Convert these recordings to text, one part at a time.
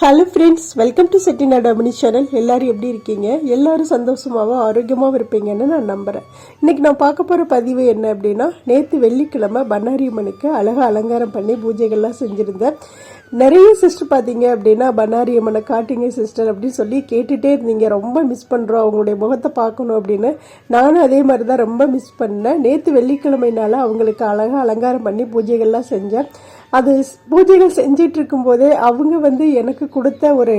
Hello friends welcome to Chettinadu Amini channel எல்லோரும் எப்படி இருக்கீங்க? எல்லோரும் சந்தோஷமாகவும் ஆரோக்கியமாகவும் இருப்பீங்கன்னு நான் நம்புகிறேன் இன்றைக்கி நான் பார்க்க போகிற பதிவு என்ன அப்படின்னா நேற்று வெள்ளிக்கிழமை பண்ணாரியம்மனுக்கு அழகாக அலங்காரம் பண்ணி பூஜைகள்லாம் செஞ்சுருந்தேன். நிறைய சிஸ்டர் பார்த்தீங்க அப்படின்னா பண்ணாரி அம்மனை காட்டுங்க சிஸ்டர் அப்படின்னு சொல்லி கேட்டுகிட்டே இருந்தீங்க. ரொம்ப மிஸ் பண்ணுறோம் அவங்களுடைய முகத்தை பார்க்கணும் அப்படின்னு. நானும் அதே மாதிரி தான் ரொம்ப மிஸ் பண்ணேன். நேற்று வெள்ளிக்கிழமைனால அவங்களுக்கு அழகாக அலங்காரம் பண்ணி பூஜைகள்லாம் செஞ்சேன். அது பூஜைகள் செஞ்சிட்டு அவங்க வந்து எனக்கு கொடுத்த ஒரு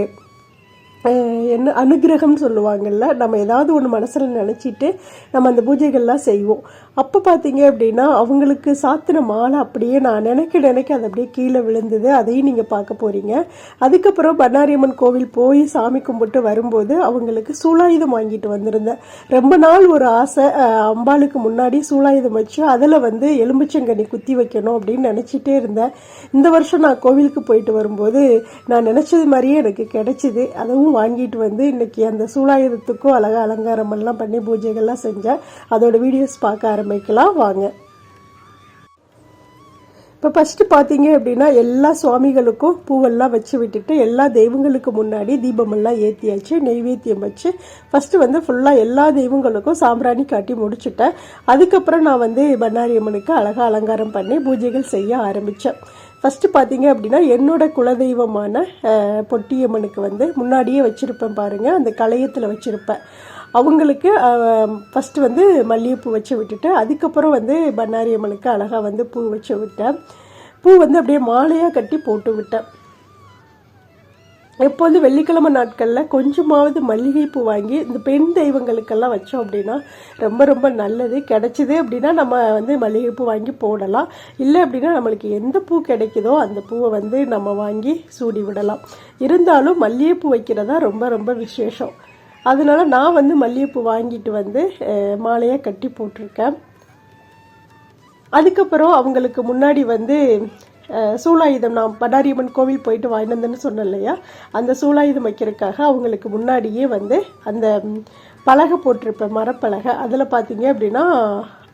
என்ன அனுகிரகம்னு சொல்லுவாங்கல்ல நம்ம ஏதாவது ஒன்று மனசில் நினச்சிட்டு நம்ம அந்த பூஜைகள்லாம் செய்வோம். அப்போ பார்த்தீங்க அப்படின்னா அவங்களுக்கு சாத்தின மாலை அப்படியே நான் நினைக்க நினைக்க அது அப்படியே கீழே விழுந்தது. அதையும் நீங்கள் பார்க்க போகிறீங்க அதுக்கப்புறம் பண்ணாரியம்மன் கோவில் போய் சாமி கும்பிட்டு வரும்போது அவங்களுக்கு சூலாயுதம் வாங்கிட்டு வந்திருந்தேன். ரொம்ப நாள் ஒரு ஆசை. அம்பாளுக்கு முன்னாடி சூளாயுதம் வச்சு அதில் வந்து எலும்புச்சங்கனி குத்தி வைக்கணும் அப்படின்னு நினச்சிட்டே இருந்தேன். இந்த வருஷம் நான் கோவிலுக்கு போயிட்டு வரும்போது நான் நினச்சது மாதிரியே எனக்கு கிடைச்சிது. அதுவும் வாங்கிட்டு வந்து இன்றைக்கி அந்த சூலாயுதத்துக்கும் அழகா அலங்காரம் எல்லாம் பண்ணி பூஜைகள்லாம் செஞ்சேன் அதோட வீடியோஸ் பார்க்க ஆரம்பிக்கலாம். வாங்க. இப்போ ஃபஸ்ட்டு பார்த்தீங்க அப்படின்னா எல்லா சுவாமிகளுக்கும் பூவெல்லாம் வச்சு விட்டுட்டு எல்லா தெய்வங்களுக்கு முன்னாடி தீபமெல்லாம் ஏற்றியாச்சு நெய்வேத்தியம் வச்சு ஃபஸ்ட்டு வந்து ஃபுல்லாக எல்லா தெய்வங்களுக்கும் சாம்பிராணி காட்டி முடிச்சுட்டேன். அதுக்கப்புறம் நான் வந்து பண்ணாரி அம்மனுக்கு அழகாக அலங்காரம் பண்ணி பூஜைகள் செய்ய ஆரம்பித்தேன் ஃபஸ்ட்டு பார்த்தீங்க அப்படின்னா என்னோடய குலதெய்வமான பொட்டியம்மனுக்கு வந்து முன்னாடியே வச்சுருப்பேன் பாருங்கள் அந்த களையத்தில் வச்சுருப்பேன். அவங்களுக்கு ஃபஸ்ட்டு வந்து மல்லிகைப்பூ வச்சு விட்டுட்டு அதுக்கப்புறம் வந்து பண்ணாரி அம்மனுக்கு அழகாக வந்து பூ வச்சு விட்டேன். பூ வந்து அப்படியே மாலையாக கட்டி போட்டு விட்டேன். எப்போது வெள்ளிக்கிழமை நாட்களில் கொஞ்சமாவது மல்லிகைப்பூ வாங்கி இந்த பெண் தெய்வங்களுக்கெல்லாம் வச்சோம் அப்படின்னா ரொம்ப ரொம்ப நல்லது. கிடைச்சிது அப்படின்னா நம்ம வந்து மல்லிகைப்பூ வாங்கி போடலாம். இல்லை அப்படின்னா நம்மளுக்கு எந்த பூ கிடைக்குதோ அந்த பூவை வந்து நம்ம வாங்கி சூடி விடலாம். இருந்தாலும் மல்லிகைப்பூ வைக்கிறதா ரொம்ப ரொம்ப விசேஷம். அதனால நான் வந்து மல்லிகைப்பூ வாங்கிட்டு வந்து மாலையாக கட்டி போட்டிருக்கேன். அதுக்கப்புறம் அவங்களுக்கு முன்னாடி வந்து சூலாயுதம் நான் பண்ணாரியம்மன் கோவில் போயிட்டு வாங்கிட்டு சொன்னேன் இல்லையா? அந்த சூலாயுதம் வைக்கிறதுக்காக அவங்களுக்கு முன்னாடியே வந்து அந்த பலகை போட்டிருப்பேன் மரப்பலகை. அதில் பார்த்தீங்க அப்படின்னா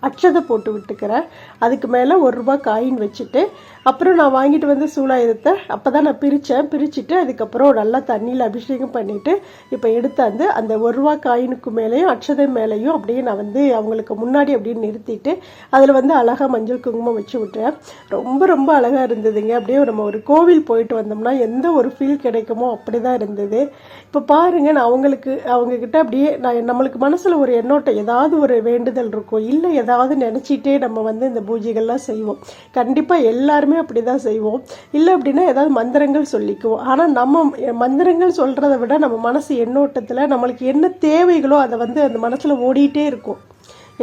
அச்சதை போட்டு விட்டுக்கிறேன். அதுக்கு மேலே ஒரு ரூபா காயின் வச்சுட்டு அப்புறம் நான் வாங்கிட்டு வந்து சூலாயுதத்தை அப்போ தான் நான் பிரித்தேன் பிரிச்சுட்டு அதுக்கப்புறம் நல்லா தண்ணியில் அபிஷேகம் பண்ணிவிட்டு இப்போ எடுத்தாந்து அந்த ஒரு ரூபா காயினுக்கு மேலேயும் அச்சதை மேலேயும் அப்படியே நான் வந்து அவங்களுக்கு முன்னாடி அப்படியே நிறுத்திட்டு அதில் வந்து அழகாக மஞ்சள் குங்குமம் வச்சு விட்டேன் ரொம்ப ரொம்ப அழகாக இருந்ததுங்க. அப்படியே நம்ம ஒரு கோவில் போயிட்டு வந்தோம்னா எந்த ஒரு ஃபீல் கிடைக்குமோ அப்படி தான் இருந்தது. இப்போ பாருங்கள் நான் அவங்களுக்கு அவங்கக்கிட்ட அப்படியே நான் நம்மளுக்கு மனசில் ஒரு எண்ணோட்டம் ஏதாவது ஒரு வேண்டுதல் இருக்கும் இல்லை ஏதாவது நினச்சிட்டே நம்ம வந்து இந்த பூஜைகள்லாம் செய்வோம். கண்டிப்பாக எல்லாருமே அப்படி தான் செய்வோம். இல்லை அப்படின்னா ஏதாவது மந்திரங்கள் சொல்லிக்குவோம். ஆனால் நம்ம மந்திரங்கள் சொல்கிறத விட நம்ம மனசு எண்ணோட்டத்தில் நம்மளுக்கு என்ன தேவைகளோ அதை வந்து அந்த மனசில் ஓடிட்டே இருக்கும்.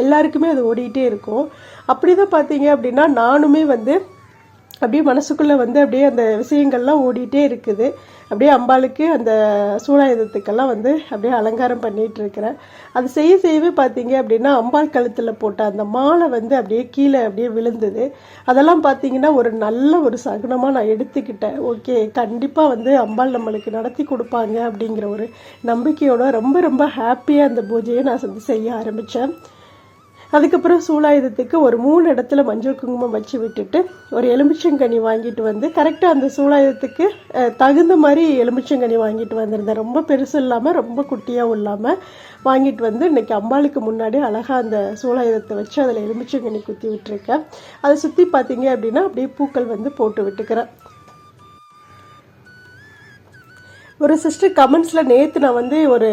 எல்லாருக்குமே அது ஓடிட்டே இருக்கும். அப்படி தான் பார்த்தீங்க அப்படின்னா நானுமே வந்து அப்படியே மனசுக்குள்ளே வந்து அப்படியே அந்த விஷயங்கள்லாம் ஓடிட்டே இருக்குது. அப்படியே அம்பாளுக்கு அந்த சூழாயுதத்துக்கெல்லாம் வந்து அப்படியே அலங்காரம் பண்ணிகிட்டு இருக்கிறேன். அது செய்ய செய்யவே பார்த்தீங்க அப்படின்னா அம்பாள் கழுத்தில் போட்ட அந்த மாலை வந்து அப்படியே கீழே அப்படியே விழுந்தது. அதெல்லாம் பார்த்தீங்கன்னா ஒரு நல்ல ஒரு சகுனமாக நான் எடுத்துக்கிட்டேன். ஓகே கண்டிப்பாக வந்து அம்பாள் நம்மளுக்கு நடத்தி கொடுப்பாங்க அப்படிங்கிற ஒரு நம்பிக்கையோட ரொம்ப ரொம்ப ஹாப்பியாக அந்த பூஜையை நான் வந்து செய்ய ஆரம்பித்தேன் அதுக்கப்புறம் சூலாயுதத்துக்கு ஒரு மூணு இடத்துல மஞ்சள் குங்குமம் வச்சு விட்டுட்டு ஒரு எலுமிச்சங்கனி வாங்கிட்டு வந்து கரெக்டாக அந்த சூலாயுதத்துக்கு தகுந்த மாதிரி எலுமிச்சங்கனி வாங்கிட்டு வந்திருந்தேன். ரொம்ப பெருசு இல்லாமல் ரொம்ப குட்டியாகவும் இல்லாமல் வாங்கிட்டு வந்து இன்னைக்கு அம்பாளுக்கு முன்னாடி அழகாக அந்த சூலாயுதத்தை வச்சு அதில் எலுமிச்சங்கனி குத்தி விட்டுருக்கேன். அதை சுற்றி பார்த்தீங்க அப்படின்னா அப்படியே பூக்கள் வந்து போட்டு விட்டுக்கிறேன். ஒரு சிஸ்டர் கமெண்ட்ஸில் நேற்று நான் வந்து ஒரு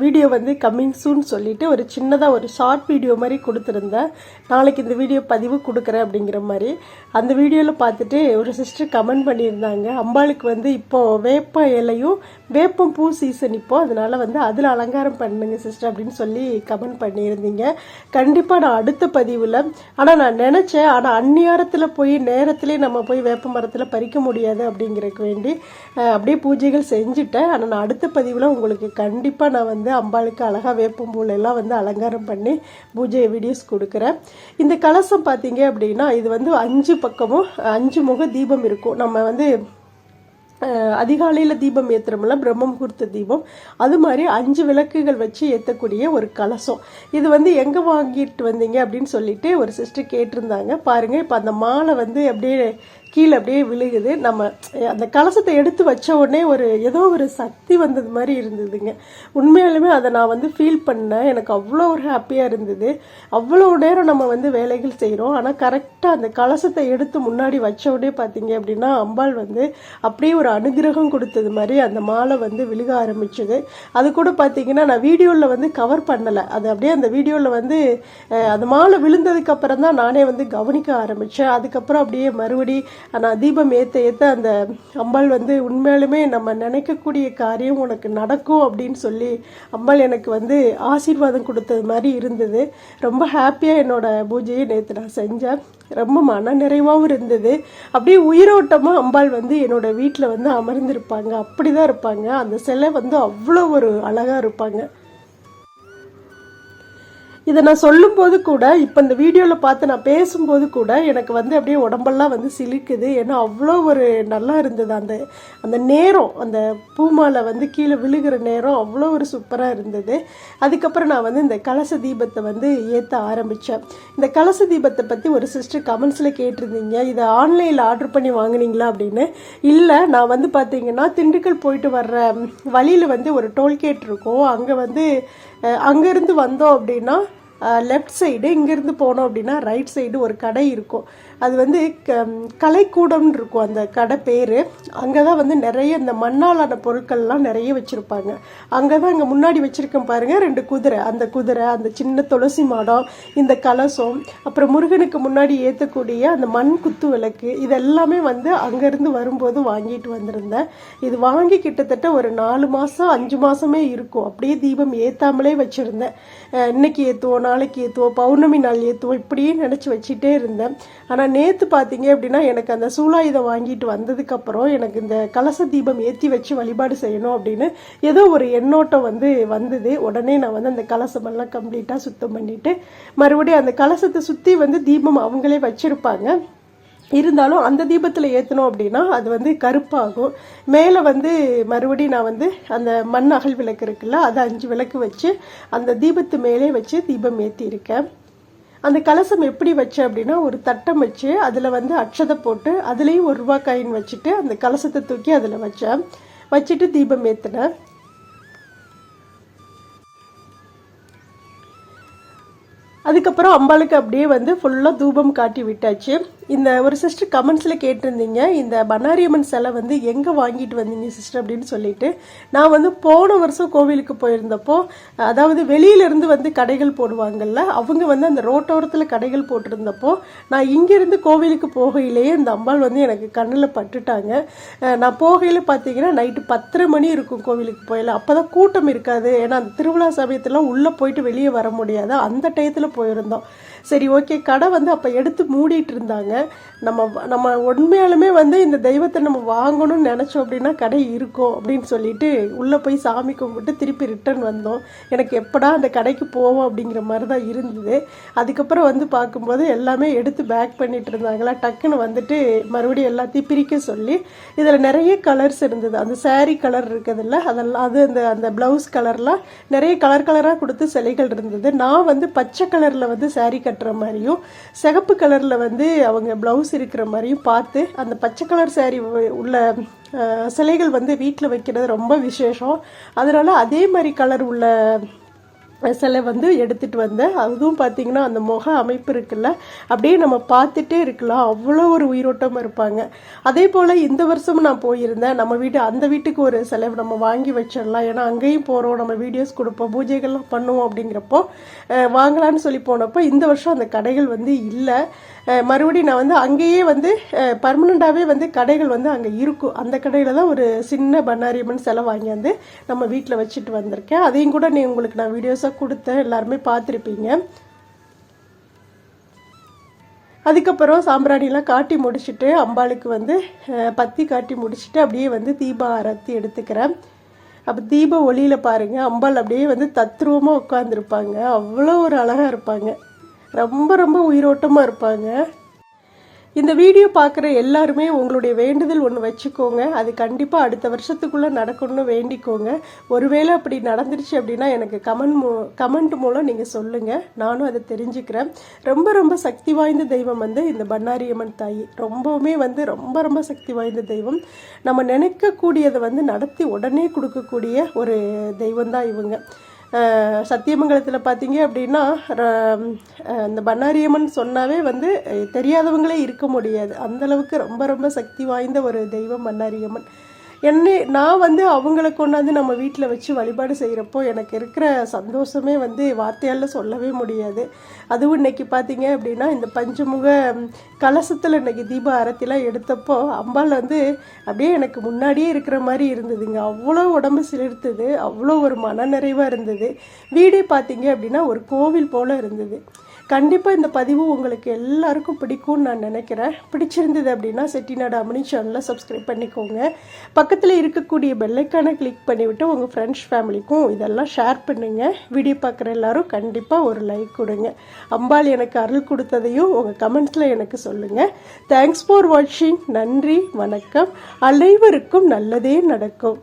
வீடியோ வந்து கம்மிங் சூன் சொல்லிட்டு ஒரு சின்னதாக ஒரு ஷார்ட் வீடியோ மாதிரி கொடுத்துருந்தேன். நாளைக்கு இந்த வீடியோ பதிவு கொடுக்குறேன் அப்படிங்கிற மாதிரி. அந்த வீடியோவில் பார்த்துட்டு ஒரு சிஸ்டர் கமெண்ட் பண்ணியிருந்தாங்க. அம்பாளுக்கு வந்து இப்போது வேப்ப இலையும் வேப்பம் பூ சீசன் இப்போ. அதனால் வந்து அதில் அலங்காரம் பண்ணுங்க சிஸ்டர் அப்படின்னு சொல்லி கமெண்ட் பண்ணியிருந்தீங்க. கண்டிப்பாக நான் அடுத்த பதிவில் ஆனால் நான் நினச்சேன் ஆனால் அந்நியாரத்தில் போய் நேரத்திலே நம்ம போய் வேப்ப மரத்தில் பறிக்க முடியாது அப்படிங்கிறதுக்கு வேண்டி அப்படியே பூஜைகள் செஞ்சுட்டேன். ஆனால் நான் அடுத்த பதிவில் உங்களுக்கு கண்டிப்பாக நான் வந்து அம்பாளுக்கு அழகாக வேப்பம்பூல எல்லாம் வந்து அலங்காரம் பண்ணி பூஜை வீடியோஸ் கொடுக்குறேன். இந்த கலசம் பார்த்தீங்க அப்படின்னா இது வந்து அஞ்சு பக்கமும் அஞ்சு முக தீபம் இருக்கும். நம்ம வந்து அதிகாலையில் தீபம் ஏற்றுறோம்ல பிரம்ம முகூர்த்த தீபம். அது மாதிரி அஞ்சு விளக்குகள் வச்சு ஏற்றக்கூடிய ஒரு கலசம். இது வந்து எங்கே வாங்கிட்டு வந்தீங்க அப்படின்னு சொல்லிட்டு ஒரு சிஸ்டர் கேட்டிருந்தாங்க. பாருங்கள் இப்போ அந்த மாலை வந்து அப்படியே கீழே அப்படியே விழுகுது. நம்ம அந்த கலசத்தை எடுத்து வச்ச உடனே ஒரு ஏதோ ஒரு சக்தி வந்தது மாதிரி இருந்ததுங்க. உண்மையாலுமே அதை நான் வந்து ஃபீல் பண்ணேன். எனக்கு அவ்வளோ ஒரு ஹாப்பியாக இருந்தது. அவ்வளோ நேரம் நம்ம வந்து வேலைகள் செய்கிறோம் ஆனால் கரெக்டாக அந்த கலசத்தை எடுத்து முன்னாடி வச்ச உடனே பார்த்தீங்க அப்படின்னா அம்பாள் வந்து அப்படியே ஒரு அனுகிரகம் கொடுத்தது மாதிரி அந்த மாலை வந்து விழுக ஆரம்பிச்சது. அது கூட பார்த்தீங்கன்னா நான் வீடியோவில் வந்து கவர் பண்ணலை. அது அப்படியே அந்த வீடியோவில் வந்து அந்த மாலை விழுந்ததுக்கப்புறம் தான் நானே வந்து கவனிக்க ஆரம்பித்தேன் அதுக்கப்புறம் அப்படியே மறுபடி ஆனால் தீபம் ஏற்ற ஏற்ற அந்த அம்பாள் வந்து உண்மையாலுமே நம்ம நினைக்கக்கூடிய காரியம் உனக்கு நடக்கும் அப்படின்னு சொல்லி அம்பாள் எனக்கு வந்து ஆசீர்வாதம் கொடுத்தது மாதிரி இருந்தது. ரொம்ப ஹாப்பியாக என்னோட பூஜையை நேற்று நான் செஞ்சேன். ரொம்ப மன நிறைவாகவும் இருந்தது. அப்படியே உயிரோட்டமாக அம்பாள் வந்து என்னோட வீட்டில் வந்து அமர்ந்திருப்பாங்க. அப்படி தான் இருப்பாங்க. அந்த சிலை வந்து அவ்வளோ ஒரு அழகாக இருப்பாங்க. இதை நான் சொல்லும்போது கூட இப்போ இந்த வீடியோவில் பார்த்து நான் பேசும்போது கூட எனக்கு வந்து அப்படியே உடம்பெல்லாம் வந்து சிலிக்குது. ஏன்னா அவ்வளோ ஒரு நல்லா இருந்தது. அந்த அந்த நேரம் அந்த பூமாலை வந்து கீழே விழுகிற நேரம் அவ்வளோ ஒரு சூப்பராக இருந்தது. அதுக்கப்புறம் நான் வந்து இந்த கலச தீபத்தை வந்து ஏற்ற ஆரம்பித்தேன் இந்த கலச தீபத்தை பற்றி ஒரு சிஸ்டர் கமெண்ட்ஸில் கேட்டிருந்தீங்க. இதை ஆன்லைனில் ஆர்டர் பண்ணி வாங்குனீங்களா அப்படின்னு? இல்லை நான் வந்து பார்த்தீங்கன்னா திண்டுக்கல் போயிட்டு வர்ற வழியில் வந்து ஒரு டோல்கேட் இருக்கும். அங்கே வந்து அங்கேருந்து வந்தோம் அப்படின்னா லெஃப்ட் சைடு இங்கேருந்து போனோம் அப்படின்னா ரைட் சைடு ஒரு கடை இருக்கும். அது வந்து க கலைக்கூடம்னு இருக்கும் அந்த கடை பேர். அங்கே தான் வந்து நிறைய இந்த மண்ணாலான பொருட்கள்லாம் நிறைய வச்சுருப்பாங்க. அங்கே தான் அங்கே முன்னாடி வச்சுருக்கேன் பாருங்கள் ரெண்டு குதிரை. அந்த குதிரை அந்த சின்ன துளசி மாடம் இந்த கலசம் அப்புறம் முருகனுக்கு முன்னாடி ஏற்றக்கூடிய அந்த மண் குத்து விளக்கு இதெல்லாமே வந்து அங்கேருந்து வரும்போது வாங்கிட்டு வந்திருந்தேன். இது வாங்கி கிட்டத்தட்ட ஒரு நாலு மாதம் அஞ்சு மாதமே இருக்கும். அப்படியே தீபம் ஏற்றாமலே வச்சுருந்தேன். இன்னைக்கு ஏற்றுவோம் நாளைக்கு ஏற்றுவோம் பௌர்ணமி நாள் ஏற்றுவோம் இப்படியே நினச்சி வச்சுட்டே இருந்தேன். ஆனால் நேற்று பார்த்தீங்க அப்படின்னா எனக்கு அந்த சூலாயுதம் வாங்கிட்டு வந்ததுக்கப்புறம் எனக்கு இந்த கலச தீபம் ஏற்றி வச்சு வழிபாடு செய்யணும் அப்படின்னு ஏதோ ஒரு எண்ணோட்டம் வந்து வந்தது. உடனே நான் வந்து அந்த கலசமெல்லாம் கம்ப்ளீட்டாக சுத்தம் பண்ணிவிட்டு மறுபடியும் அந்த கலசத்தை சுற்றி வந்து தீபம் அவங்களே வச்சுருப்பாங்க. இருந்தாலும் அந்த தீபத்தில் ஏற்றணும் அப்படின்னா அது வந்து கருப்பாகும். மேலே வந்து மறுபடி நான் வந்து அந்த மண் அகல் விளக்கு இருக்குல்ல அதை அஞ்சு விளக்கு வச்சு அந்த தீபத்து மேலே வச்சு தீபம் ஏற்றியிருக்கேன் அந்த கலசம் எப்படி வச்சேன் அப்படின்னா ஒரு தட்டம் வச்சு அதில் வந்து அட்சதை போட்டு அதுலேயும் ஒரு ரூபா காயின் வச்சுட்டு அந்த கலசத்தை தூக்கி அதில் வச்சேன். வச்சுட்டு தீபம் ஏற்றினேன் அதுக்கப்புறம் அம்பாளுக்கு அப்படியே வந்து ஃபுல்லாக தூபம் காட்டி விட்டாச்சு. இந்த ஒரு சிஸ்டர் கமெண்ட்ஸில் கேட்டிருந்தீங்க இந்த பன்னாரியம்மன் சிலை வந்து எங்கே வாங்கிட்டு வந்தீங்க சிஸ்டர் அப்படின்னு சொல்லிட்டு. நான் வந்து போன வருஷம் கோவிலுக்கு போயிருந்தப்போ அதாவது வெளியிலேருந்து வந்து கடைகள் போடுவாங்கல்ல அவங்க வந்து அந்த ரோட்டோரத்தில் கடைகள் போட்டிருந்தப்போ நான் இங்கேருந்து கோவிலுக்கு போகையிலேயே இந்த அம்பாள் வந்து எனக்கு கண்ணில் பட்டுட்டாங்க. நான் போகையில் பார்த்தீங்கன்னா நைட்டு பத்தரை மணி இருக்கும் கோவிலுக்கு போயில. அப்போ தான் கூட்டம் இருக்காது. ஏன்னா அந்த திருவிழா சமயத்தில் உள்ளே போயிட்டு வெளியே வர முடியாது. அந்த டயத்தில் போயிருந்தோம். சரி ஓகே கடை வந்து அப்போ எடுத்து மூடிட்டு இருந்தாங்க. நம்ம நம்ம உண்மையாலுமே வந்து இந்த தெய்வத்தை நம்ம வாங்கணும்னு நினச்சோம் அப்படின்னா கடை இருக்கும் அப்படின்னு சொல்லிட்டு உள்ளே போய் சாமி கும்பிட்டு திருப்பி ரிட்டர்ன் வந்தோம். எனக்கு எப்படா அந்த கடைக்கு போவோம் அப்படிங்கிற மாதிரி தான் இருந்தது. அதுக்கப்புறம் வந்து பார்க்கும்போது எல்லாமே எடுத்து பேக் பண்ணிட்டு இருந்தாங்களா? டக்குன்னு வந்துட்டு மறுபடியும் எல்லாத்தையும் பிரிக்க சொல்லி இதில் நிறைய கலர்ஸ் இருந்தது. அந்த சாரீ கலர் இருக்குதுல்ல அதெல்லாம் அது அந்த அந்த ப்ளவுஸ் கலர்லாம் நிறைய கலர் கலராக கொடுத்து சிலைகள் இருந்தது. நான் வந்து பச்சை கலரில் வந்து saree கட்டுற மாதிரியும் சிகப்பு கலரில் வந்து அவங்க ப்ளவுஸ் இருக்கிற மாதிரியும் பார்த்து அந்த பச்சை கலர் சேரீ உள்ள சிலைகள் வந்து வீட்டில் வைக்கிறது ரொம்ப விசேஷம். அதனால அதே மாதிரி கலர் உள்ள சிலை வந்து எடுத்துட்டு வந்தேன் அதுவும் பார்த்தீங்கன்னா அந்த முக அமைப்பு இருக்குல்ல அப்படியே நம்ம பார்த்துட்டே இருக்கலாம். அவ்வளோ ஒரு உயிரோட்டம் இருப்பாங்க. அதே போல் இந்த வருஷமும் நான் போயிருந்தேன். நம்ம வீட்டு அந்த வீட்டுக்கு ஒரு சிலை நம்ம வாங்கி வச்சிடலாம். ஏன்னா அங்கேயும் போகிறோம் நம்ம வீடியோஸ் கொடுப்போம். பூஜைகள்லாம் பண்ணுவோம் அப்படிங்கிறப்போ வாங்கலான்னு வாங்கலாம்னு சொல்லி போனப்போ இந்த வருஷம் அந்த கடைகள் வந்து இல்லை. மறுபடியும் நான் வந்து அங்கேயே வந்து பர்மனண்ட்டாகவே வந்து கடைகள் வந்து அங்கே இருக்கும். அந்த கடையில் தான் ஒரு சின்ன பண்ணாரியம்மன் சிலை வாங்கி வந்து நம்ம வீட்டில் வச்சுட்டு வந்திருக்கேன். அதையும் கூட நீ உங்களுக்கு நான் வீடியோஸாக கொடுத்தேன் எல்லாருமே பார்த்துருப்பீங்க. அதுக்கப்புறம் சாம்பிராணிலாம் காட்டி முடிச்சுட்டு அம்பாளுக்கு வந்து பத்தி காட்டி முடிச்சுட்டு அப்படியே வந்து தீப ஆரத்தி எடுத்துக்கிறேன். அப்போ தீப ஒளியில் பாருங்கள் அம்பாள் அப்படியே வந்து தத்ரூபமாக உட்காந்துருப்பாங்க அவ்வளோ ஒரு அழகாக இருப்பாங்க. ரொம்ப ரொம்ப உயிரோட்டமாக இருப்பாங்க. இந்த வீடியோ பார்க்குற எல்லாருமே உங்களுடைய வேண்டுதல் ஒன்று வச்சுக்கோங்க. அது கண்டிப்பாக அடுத்த வருஷத்துக்குள்ளே நடக்கணும்னு வேண்டிக்கோங்க. ஒருவேளை அப்படி நடந்துருச்சு அப்படின்னா எனக்கு கமெண்ட் மூ கமெண்ட் மூலம் நீங்கள் சொல்லுங்கள் நானும் அதை தெரிஞ்சுக்கிறேன். ரொம்ப ரொம்ப சக்தி வாய்ந்த தெய்வம் வந்து இந்த பன்னாரியம்மன் தாய். ரொம்பவுமே வந்து ரொம்ப ரொம்ப சக்தி வாய்ந்த தெய்வம். நம்ம நினைக்கக்கூடியதை வந்து நடத்தி உடனே கொடுக்கக்கூடிய ஒரு தெய்வம் தான் இவங்க. சத்தியமங்கலத்தில் பார்த்தீங்க அப்படின்னா அஹ் இந்த பண்ணாரியம்மன் சொன்னாவே வந்து தெரியாதவங்களே இருக்க முடியாது. அந்த அளவுக்கு ரொம்ப ரொம்ப சக்தி வாய்ந்த ஒரு தெய்வம் பண்ணாரியம்மன். என்னை நான் வந்து அவங்கள கொண்டாந்து நம்ம வீட்டில் வச்சு வழிபாடு செய்கிறப்போ எனக்கு இருக்கிற சந்தோஷமே வந்து வார்த்தையால் சொல்லவே முடியாது. அதுவும் இன்னைக்கு பார்த்தீங்க அப்படின்னா இந்த பஞ்சமுக கலசத்தில் இன்னைக்கு தீப ஆரத்திலாம் எடுத்தப்போ அம்பாள் வந்து அப்படியே எனக்கு முன்னாடியே இருக்கிற மாதிரி இருந்ததுங்க. அவ்வளோ உடம்பு சிலிர்த்தது அவ்வளோ ஒரு மனநிறைவாக இருந்தது. வீடே பார்த்தீங்க அப்படின்னா ஒரு கோவில் போல் இருந்தது. கண்டிப்பாக இந்த பதிவு உங்களுக்கு எல்லாருக்கும் பிடிக்கும்னு நான் நினைக்கிறேன். பிடிச்சிருந்தது அப்படின்னா செட்டிநாடு அமனி சேனலை சப்ஸ்கிரைப் பண்ணிக்கோங்க. பக்கத்தில் இருக்கக்கூடிய பெல்லைக்கானை கிளிக் பண்ணிவிட்டு உங்கள் ஃப்ரெண்ட்ஸ் ஃபேமிலிக்கும் இதெல்லாம் ஷேர் பண்ணுங்கள் வீடியோ பார்க்குற எல்லாரும் கண்டிப்பாக ஒரு லைக் கொடுங்க. அம்பாள் எனக்கு அருள் கொடுத்ததையும் உங்கள் கமெண்ட்ஸில் எனக்கு சொல்லுங்கள் தேங்க்ஸ் ஃபார் வாட்சிங் நன்றி வணக்கம். அனைவருக்கும் நல்லதே நடக்கும்.